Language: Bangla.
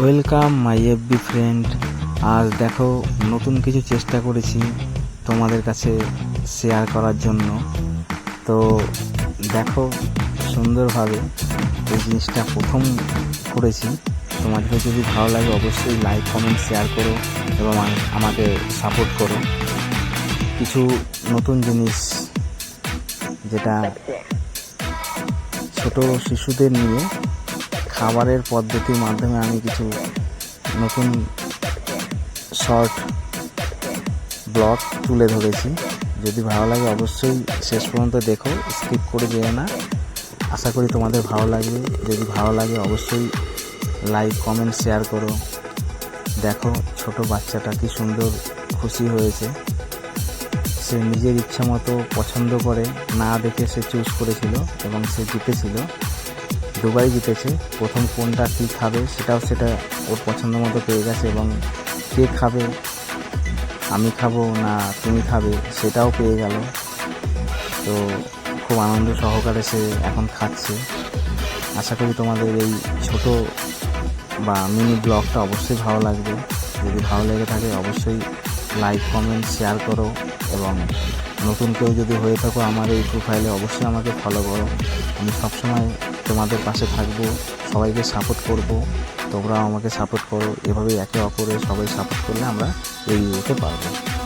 ওয়েলকাম মাই এফবি ফ্রেন্ড আজ দেখো, নতুন কিছু চেষ্টা করেছি তোমাদের কাছে শেয়ার করার জন্য। তো দেখো, সুন্দরভাবে এই জিনিসটা প্রথম করেছি। তোমাদেরকে যদি ভালো লাগে, অবশ্যই লাইক কমেন্ট শেয়ার করো এবং আমাকে সাপোর্ট করো। কিছু নতুন জিনিস যেটা ছোট শিশুদের নিয়ে খাবারের পদ্ধতির মাধ্যমে আমি কিছু নতুন শর্ট ব্লগ তুলে ধরেছি। যদি ভালো লাগে অবশ্যই শেষ পর্যন্ত দেখো, স্কিপ করে যেও না। আশা করি তোমাদের ভালো লাগবে। যদি ভালো লাগে অবশ্যই লাইক, কমেন্ট, শেয়ার করো। দেখো, ছোট বাচ্চাটা কি সুন্দর খুশি হয়েছে। সে নিজের ইচ্ছা মতো পছন্দ করে। না দেখে সে চুজ করেছিল এবং সে জিতেছিল। দুবাই জিতেছে। প্রথম কোনটা কী খাবে সেটাও সেটা ওর পছন্দ মতো পেয়ে গেছে এবং কে খাবে, আমি খাব না তুমি খাবে সেটাও পেয়ে গেল। তো খুব আনন্দ সহকারে সে এখন খাচ্ছে। আশা করি তোমাদের এই ছোট বা মিনি ব্লগটা অবশ্যই ভালো লাগবে। যদি ভালো লেগে থাকে অবশ্যই লাইক, কমেন্ট, শেয়ার করো এবং নতুন কেউ যদি হয়ে থাকো আমার এই প্রোফাইলে অবশ্যই আমাকে ফলো করো। আমি সবসময় তোমাদের পাশে থাকব, সবাইকে সাপোর্ট করব। তোমরাও আমাকে সাপোর্ট করো। এভাবে একে অপরে সবাই সাপোর্ট করলে আমরা এগিয়ে যেতে পারব।